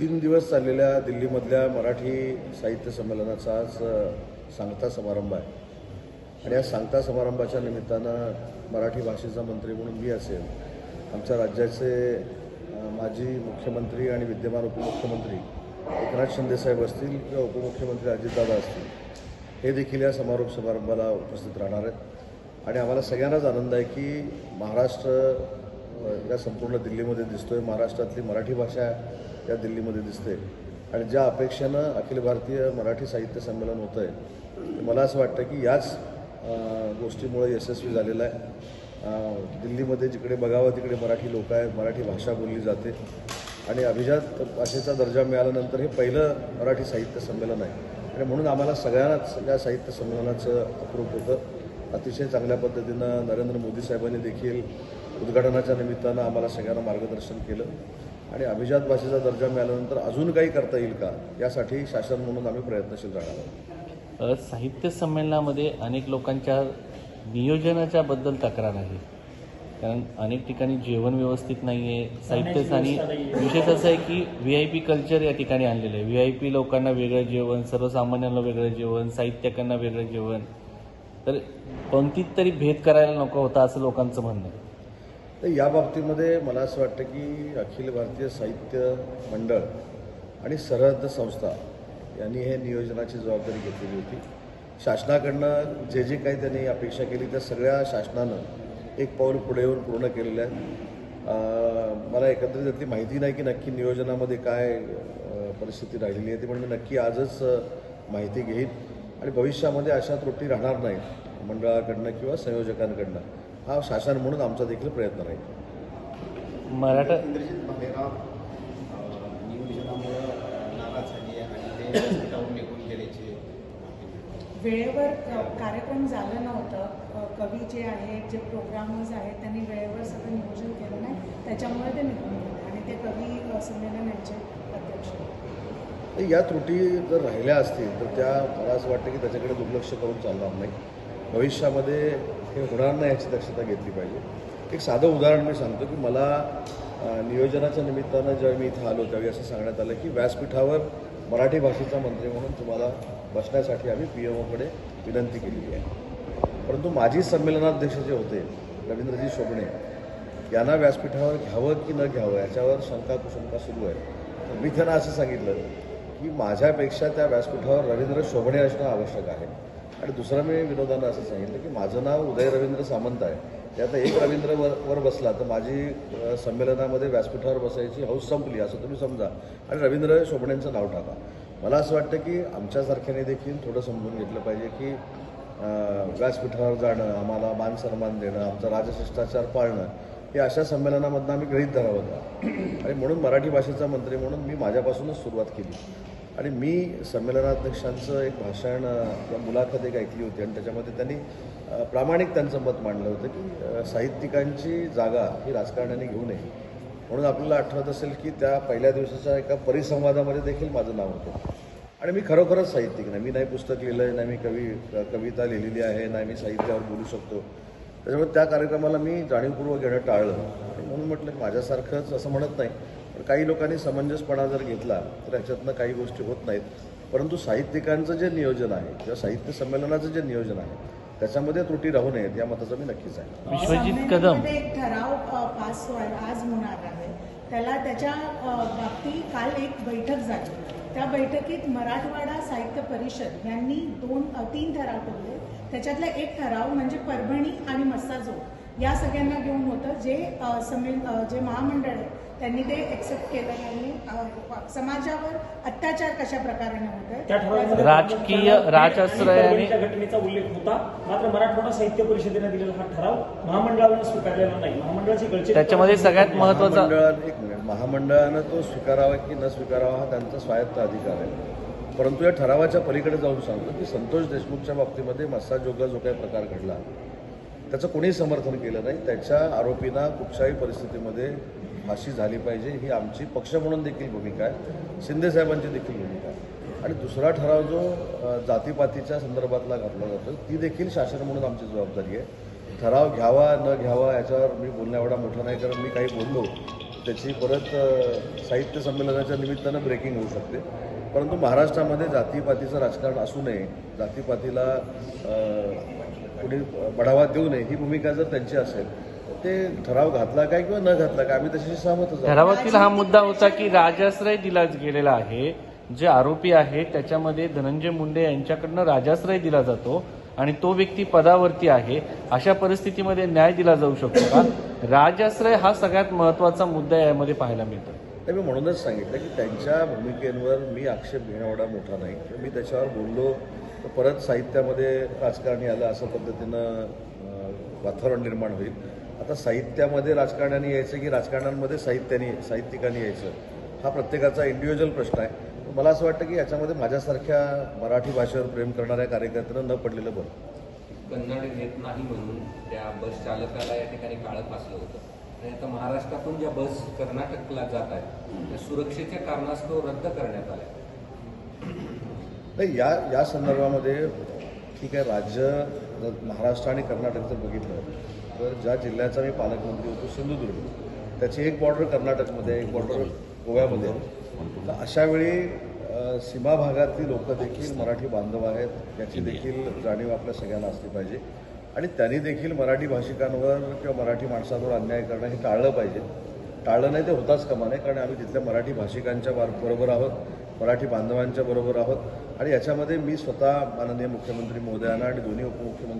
तीन दिवस चाललेल्या दिल्लीमधल्या मराठी साहित्य संमेलनाचा आज सांगता समारंभ आहे. आणि या सांगता समारंभाच्या निमित्तानं मराठी भाषेचा मंत्री म्हणून मी असेल आमच्या राज्याचे माजी मुख्यमंत्री आणि विद्यमान उपमुख्यमंत्री एकनाथ शिंदेसाहेब असतील किंवा उपमुख्यमंत्री अजितदादा असतील हे देखील या समारोप समारंभाला उपस्थित राहणार आहेत. आणि आम्हाला सगळ्यांनाच आनंद आहे की महाराष्ट्र या संपूर्ण दिल्लीमध्ये दिसतो आहे महाराष्ट्रातली मराठी भाषा या दिल्लीमध्ये दिसते. आणि ज्या अपेक्षेनं अखिल भारतीय मराठी साहित्य संमेलन होतं आहे मला असं वाटतं की याच गोष्टीमुळे यशस्वी झालेलं आहे. दिल्लीमध्ये जिकडे बघावं तिकडे मराठी लोक आहेत मराठी भाषा बोलली जाते. आणि अभिजात भाषेचा दर्जा मिळाल्यानंतर हे पहिलं मराठी साहित्य संमेलन आहे. आणि म्हणून आम्हाला सगळ्यांनाच या साहित्य संमेलनाचं अप्रूप होतं. अतिशय चांगल्या पद्धतीनं नरेंद्र मोदी साहेबांनी देखील उद्घाटनाच्या निमित्तानं आम्हाला सगळ्यांना मार्गदर्शन केलं. आणि अभिजात भाषेचा दर्जा मिळाल्यानंतर अजून काही करता येईल का? यासाठी शासन म्हणून आम्ही प्रयत्नशील राहणार आहोत. साहित्य संमेलनामध्ये अनेक लोकांच्या नियोजनाच्या बद्दल तक्रार आहे. कारण अनेक ठिकाणी जेवण व्यवस्थित नाही आहे साहित्य आणि विशेष असं आहे की व्ही आय पी कल्चर या ठिकाणी आणलेलं आहे. व्ही आय पी लोकांना वेगळं जेवण सर्वसामान्यांना वेगळं जेवण साहित्यकांना वेगळं जेवण. तर पंक्तीत तरी भेद करायला नको होता असं लोकांचं म्हणणं आहे. तर या बाबतीमध्ये मला असं वाटतं की अखिल भारतीय साहित्य मंडळ आणि सरहद्द संस्था यांनी हे नियोजनाची जबाबदारी घेतलेली होती. शासनाकडनं जे जे काही त्यांनी अपेक्षा केली त्या सगळ्या शासनानं एक पाऊल पुढे येऊन पूर्ण केलेलं आहे मला एकंदरीत त्यातली माहिती नाही की नक्की नियोजनामध्ये काय परिस्थिती राहिलेली आहे ती पण मी नक्की आजच माहिती घेईन. आणि भविष्यामध्ये अशा त्रुटी राहणार नाहीत मंडळाकडनं किंवा संयोजकांकडनं. हा शासन म्हणून आमचा देखील प्रयत्न राहील. मराठा इंद्रजित भालेराव नियोजनामुळं नाराज झाली आहे आणि ते निघून गेल्याची वेळेवर कार्यक्रम झालं नव्हतं. कवी जे आहेत जे प्रोग्रामर्स आहेत त्यांनी वेळेवर सगळं नियोजन केलं नाही. त्याच्यामुळे ते निघून गेले आणि ते कवी संमेलन यांचे अध्यक्ष. या त्रुटी जर राहिल्या असतील तर त्या मला असं वाटतं की त्याच्याकडे दुर्लक्ष करून चालणार नाही. भविष्यामध्ये हे होणार नाही याची दक्षता घेतली पाहिजे. एक साधं उदाहरण मी सांगतो की मला नियोजनाच्या निमित्तानं जेव्हा मी इथं आलो त्यावेळी असं सांगण्यात आलं की व्यासपीठावर मराठी भाषेचा मंत्री म्हणून तुम्हाला बसण्यासाठी आम्ही पी एम ओकडे विनंती केलेली आहे. परंतु माजी संमेलनाध्यक्ष जे होते रवींद्रजी शोभणे यांना व्यासपीठावर घ्यावं की न घ्यावं याच्यावर शंका कुशंका सुरू आहे तर मी त्यांना असं सांगितलं की माझ्यापेक्षा त्या व्यासपीठावर रवींद्र शोभणे असणं आवश्यक आहे. आणि दुसरा मी विनोदानं असं सांगितलं की माझं नाव उदय रवींद्र सामंत आहे. त्यात एक रवींद्र वर वर बसला तर माझी संमेलनामध्ये व्यासपीठावर बसायची हौस संपली असं तुम्ही समजा. आणि रवींद्र शोभणेंचं नाव टाका. मला असं वाटतं की आमच्यासारख्याने देखील थोडं समजून घेतलं पाहिजे की व्यासपीठावर जाणं आम्हाला मान सन्मान देणं आमचा राजशिष्टाचार पाळणं हे अशा संमेलनामधनं आम्ही गृहीत धरावं. का आणि म्हणून मराठी भाषेचा मंत्री म्हणून मी माझ्यापासूनच सुरुवात केली. आणि मी संमेलनाध्यक्षांचं एक भाषण किंवा मुलाखत एक ऐकली होती आणि त्याच्यामध्ये त्यांनी प्रामाणिक त्यांचं मत मांडलं होतं की साहित्यिकांची जागा ही राजकारण्याने घेऊ नये. म्हणून आपल्याला आठवत असेल की त्या पहिल्या दिवसाच्या एका परिसंवादामध्ये देखील माझं नाव होतं. आणि मी खरोखरच साहित्यिक नाही. मी नाही पुस्तक लिहिलं आहे नाही मी कवी कविता लिहिलेली आहे नाही मी साहित्यावर बोलू शकतो. त्याच्यामुळे त्या कार्यक्रमाला मी जाणीवपूर्वक घेणं टाळलं. आणि म्हणून म्हटलं माझ्यासारखंच असं म्हणत नाही. पण काही लोकांनी समंजसपणा जर घेतला तर याच्यातनं काही गोष्टी होत नाहीत. परंतु साहित्यिकांचं जे नियोजन आहे किंवा साहित्य संमेलनाचं जे नियोजन आहे त्याच्यामध्ये त्रुटी राहू नयेत या मताचं मी नक्कीच आहे. विश्वजित कदम. एक ठराव पास व्हायला आज होणार आहे. त्याला त्याच्या बाबतीत काल एक बैठक झाली. त्या बैठकीत मराठवाडा साहित्य परिषद यांनी दोन तीन ठराव ठेवले. त्याच्यातला एक ठराव म्हणजे परभणी आणि मस्साजोग. या सगळ्यांना घेऊन होतं जे समेल जे महामंडळ आहे त्यांनी ते एक्सेप्ट केलं यांनी अ, समाजावर अत्याचार कशा प्रकारे होत त्या ठरावामध्ये राजकीय राजआश्रय आणि- परभणीच्या घटनेचा उल्लेख होता. मात्र मराठवाडा साहित्य परिषदेने दिलेला हा ठराव महामंडळानं स्वीकारलेला नाही. महामंडळाची त्याच्यामध्ये सगळ्यात महत्त्वाचा महामंडळानं एक मिनिट. महामंडळानं तो स्वीकारावा की न स्वीकारावा हा त्यांचा स्वायत्त अधिकार आहे. परंतु या ठरावाच्या पलीकडे जाऊन सांगतो की संतोष देशमुखच्या बाबतीमध्ये मस्साजोगा जो काही प्रकार घडला त्याचं कोणीही समर्थन केलं नाही. त्याच्या आरोपींना कुठच्याही परिस्थितीमध्ये फाशी झाली पाहिजे. ही आमची पक्ष म्हणून देखील भूमिका आहे. शिंदे साहेबांची देखील भूमिका आहे. आणि दुसरा ठराव जो जातीपातीच्या संदर्भातला घातला जातो ती देखील शासन म्हणून आमची जबाबदारी आहे. ठराव घ्यावा न घ्यावा याच्यावर मी बोलण्या एवढा मोठा नाही कारण मी काही बोललो त्याची परत साहित्य संमेलनाच्या निमित्तानं ब्रेकिंग होऊ शकते. परंतु महाराष्ट्रामध्ये जातीपातीचं राजकारण असू नये जातीपातीला कुणी बढावा देऊ नये ही भूमिका जर त्यांची असेल ते ठराव घातला काय किंवा न घातला काय? आम्ही तशी सहमतच आहोत ठरावातील हा मुद्दा होता की राजाश्रय दिला गेलेला आहे. जे आरोपी आहेत त्याच्यामध्ये धनंजय मुंडे यांच्याकडनं राजाश्रय दिला जातो आणि तो व्यक्ती पदावरती आहे. अशा परिस्थितीमध्ये न्याय दिला जाऊ शकतो का? राजाश्रय हा सगळ्यात महत्त्वाचा मुद्दा यामध्ये पाहायला मिळतो. तर मी म्हणूनच सांगितलं की त्यांच्या भूमिकेवर मी आक्षेप घेणं एवढा मोठा नाही. मी त्याच्यावर बोललो तर परत साहित्यामध्ये राजकारणी आलं असं पद्धतीनं अं, वातावरण निर्माण होईल. आता साहित्यामध्ये राजकारण्यांनी यायचं की राजकारण्यांमध्ये साहित्याने साहित्यिकांनी यायचं? हा प्रत्येकाचा इंडिव्हिज्युअल प्रश्न आहे. मला असं वाटतं की याच्यामध्ये माझ्यासारख्या मराठी भाषेवर प्रेम करणाऱ्या कार्यकर्त्यांना न पडलेलं बरं. कन्नड येत नाही म्हणून त्या बस चालकाला या ठिकाणी काळं फासलं होतं. आणि आता महाराष्ट्रातून ज्या बस कर्नाटकला जात आहेत त्या सुरक्षेच्या कारणास्तव रद्द करण्यात आल्या. नाही या या संदर्भामध्ये ठीक आहे राज्य महाराष्ट्र आणि कर्नाटक जर बघितलं तर ज्या जिल्ह्याचा मी पालकमंत्री होतो सिंधुदुर्ग. त्याची एक बॉर्डर कर्नाटकमध्ये एक बॉर्डर गोव्यामध्ये. तर अशा वेळी अ, सीमा भागातली लोक देखील मराठी बांधव आहेत याची देखील जाणीव आपल्या सगळ्यांना असली पाहिजे. आणि त्यांनी देखील मराठी भाषिकांवर किंवा मराठी माणसांवर अन्याय करणं हे टाळलं पाहिजे. टाळलं नाही ते होताच कामा नये कारण आम्ही तिथल्या मराठी भाषिकांच्या बार- बरोबर आहोत मराठी बांधवांच्या बरोबर आहोत. आणि याच्यामध्ये मी स्वतः माननीय मुख्यमंत्री महोदयांना आणि दोन्ही उपमुख्यमंत्री